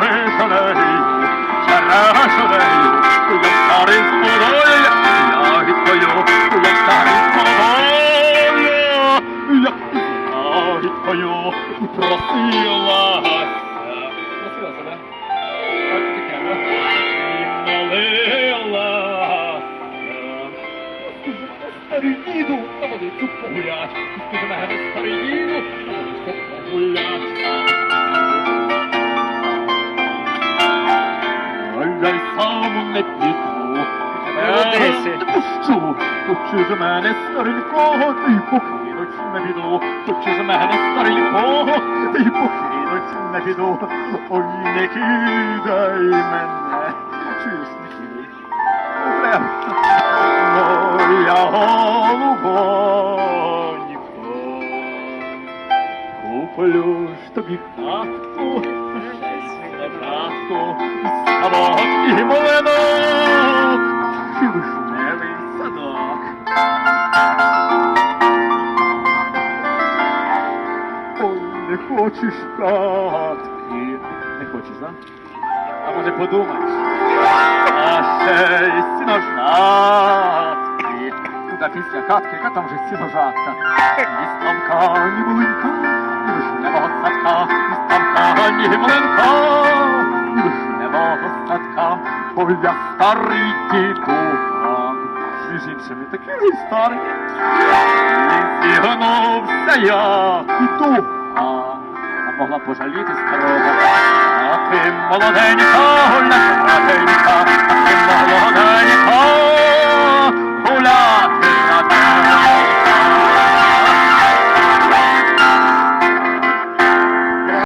jamais soleil, sarà soleil, voglio stare in spodoglio, io il tuo voglio stare in spodoglio, io il tuo profilo. Старину. Не піду. Не в Одесі. Не пущу, Хоче ж мене старенького, ти покинуть на біду. Хоче ж мене старенького, ти покинуть на біду. Ой, не кидай мене. Оле, Моя голубонько, куплю ж тобі хатку, хатку, і ставок, і і вишневий садок. Ой, не хочеш хатки. Не хочеш, да? А може подумаєш? А ще й сіножатки. Ну та після хатки, яка там же сіножатка? Ні ставка, ні волинка, ні вишневого садка, ні ставка, ні ні садка, бо я старий дідуган. Між не такий він старий. І зігнувся я і дуган. А могла пожаліти старого. А ти молоденька,